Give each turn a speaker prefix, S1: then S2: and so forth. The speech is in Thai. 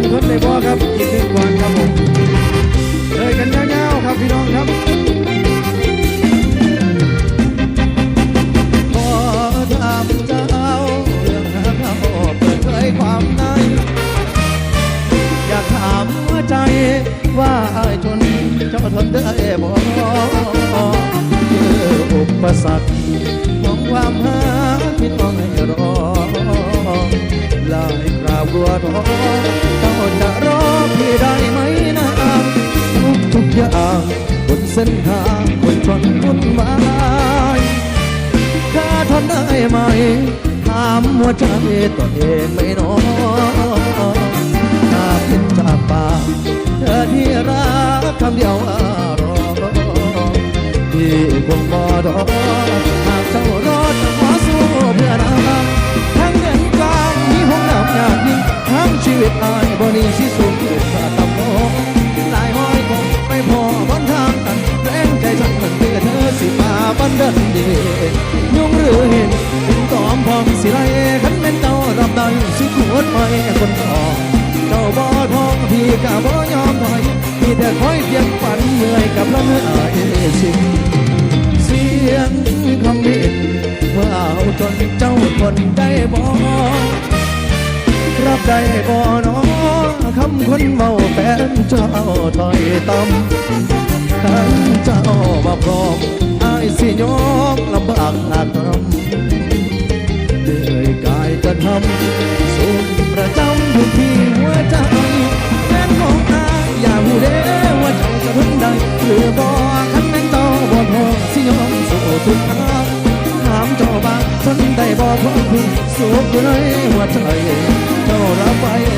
S1: นทนในบ่อครับอีกหนก่อนครับผมเลยกันเยาวๆครับพี่น้องครับพอถามเจ้าเรื่องเราเปิดเผยความในอยากถามหัวใจว่าอายจนจะทนได้บ่เจออุปสรรคของความหาพี่น้องให้รอลายกราบรัวท้อง ส้นทางคนชนวุ่นวายถ้าทนได้ไหมถามหัวใจตัวเองไม่น้อยถ้าเป็นจากปากเธอที่รักคำเดียวว่ารอพี่คงบ่รอหากเจ้ารอจะขอสู้เพื่อนรักทั้งเงินกองมีห้องน้ำอยากยิ่งทั้งชีวิตอายบ่นีสิสู เหนื่อยกับลำเอ้สิเสียงคำบิดเมื่อเอาจนเจ้าทนได้บ่รับได้บ่น้อคำคนเมาแฟนเจ้าถอยต่ำทั้งเจ้ามาพร้อมอายสิยอมลำบากหนักรำด้วยกายจะทำ หรือบ่คันแม่นเจ้าบ่พอสิยอมสู้ทุกทางถามเจ้าบ้างทนได้บ่พอคุณสุขอยู่ในหัวใจเจ้ารับไป